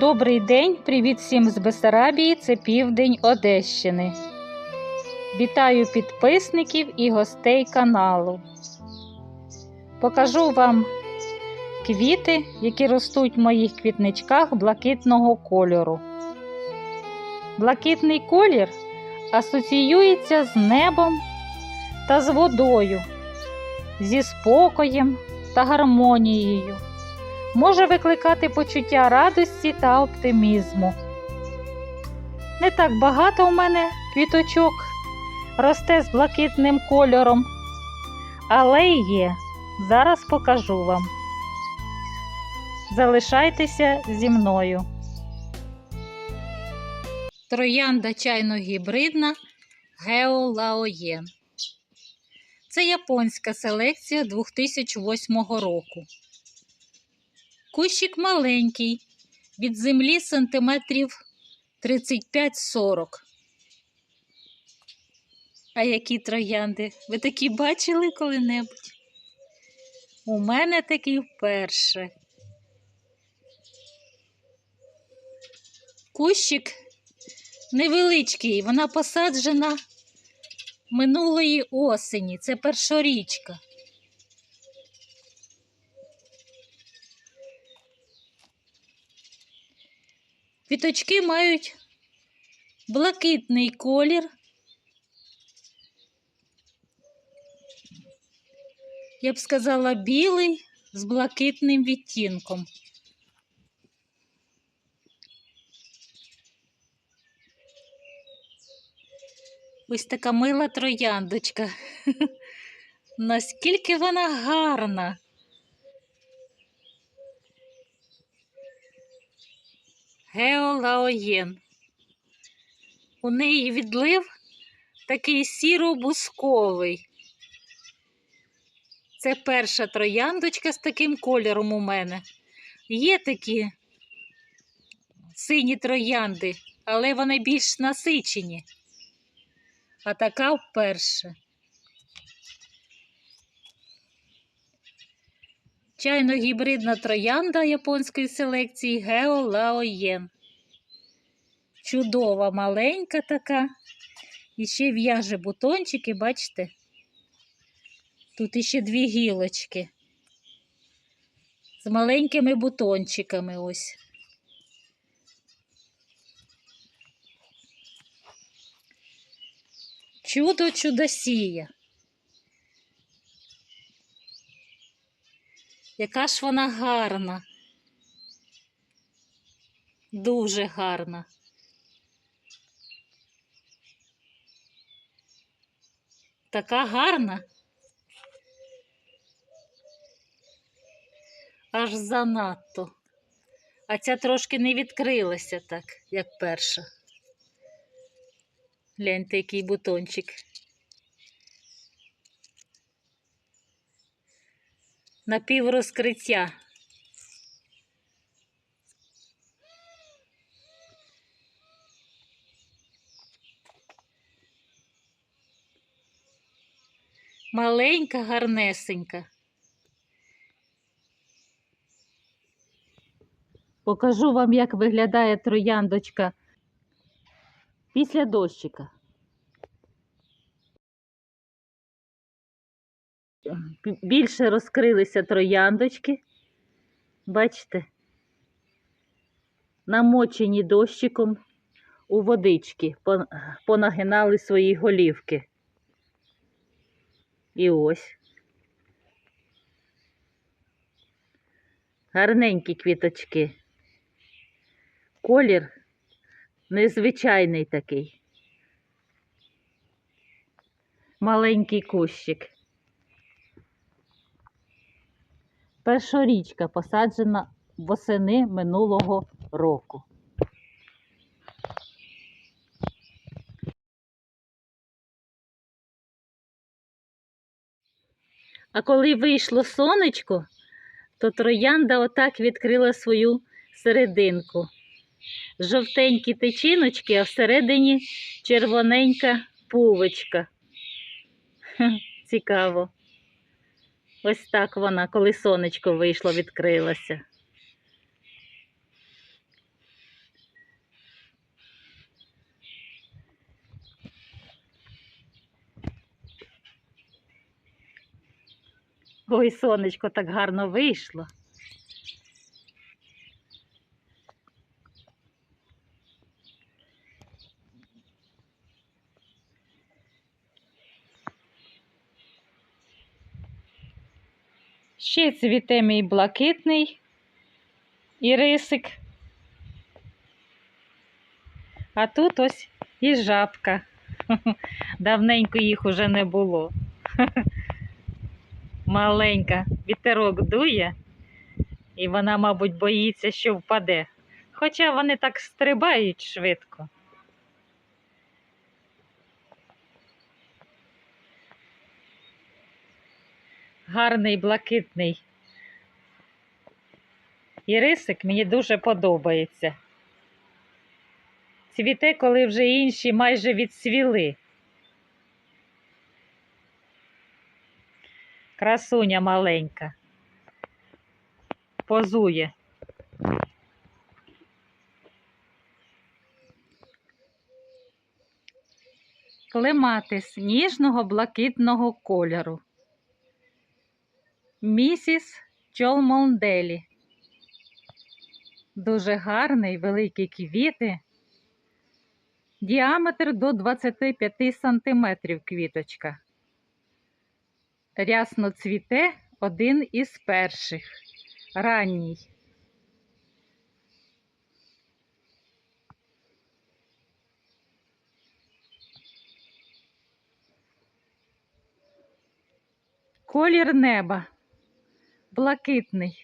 Добрий день, привіт всім з Бесарабії, це південь Одещини. Вітаю підписників і гостей каналу. Покажу вам квіти, які ростуть в моїх квітничках блакитного кольору. Блакитний колір асоціюється з небом та з водою, зі спокоєм та гармонією може викликати почуття радості та оптимізму. Не так багато у мене квіточок росте з блакитним кольором, але є. Зараз покажу вам. Залишайтеся зі мною. Троянда чайно-гібридна Гео Лаоєн. Це японська селекція 2008 року. Кущик маленький, від землі сантиметрів 35-40. А які троянди? Ви такі бачили коли-небудь? У мене такі вперше. Кущик невеличкий, вона посаджена минулої осені. Це першорічка. Квіточки мають блакитний колір. Я б сказала, білий з блакитним відтінком. Ось така мила трояндочка. Наскільки вона гарна. Геолаоєн. У неї відлив такий сіро-бусковий. Це перша трояндочка з таким кольором у мене. Є такі сині троянди, але вони більш насичені. А така вперше. Чайно-гібридна троянда японської селекції Гео Лаоєн. Чудова, маленька така. І ще в'яже бутончики, бачите? Тут іще дві гілочки. З маленькими бутончиками ось. Чудо чудосія. Яка ж вона гарна. Дуже гарна. Така гарна. Аж занадто. А ця трошки не відкрилася так, як перша. Гляньте, який бутончик. Напіврозкриття. Маленька, гарнесенька. Покажу вам, як виглядає трояндочка після дощика. Більше розкрилися трояндочки. Бачите? Намочені дощиком у водички, понагинали свої голівки. І ось. Гарненькі квіточки. Колір незвичайний такий. Маленький кущик. Першорічка посаджена восени минулого року. А коли вийшло сонечко, то троянда отак відкрила свою серединку. Жовтенькі тичиночки, а всередині червоненька пувочка. Цікаво. Ось так вона, коли сонечко вийшло, відкрилася. Ой, сонечко так гарно вийшло. Ще цвіте мій блакитний ірисик. А тут ось і жабка. Давненько їх уже не було. Маленька, вітерок дує, і вона, мабуть, боїться, що впаде. Хоча вони так стрибають швидко. Гарний блакитний ірисик мені дуже подобається. Цвіте, коли вже інші майже відсвіли. Красуня маленька. Позує. Клематис ніжного блакитного кольору. Місіс Чолмонделі. Дуже гарний, великі квіти. Діаметр до 25 сантиметрів квіточка. Рясно цвіте один із перших. Ранній. Колір неба. Блакитний.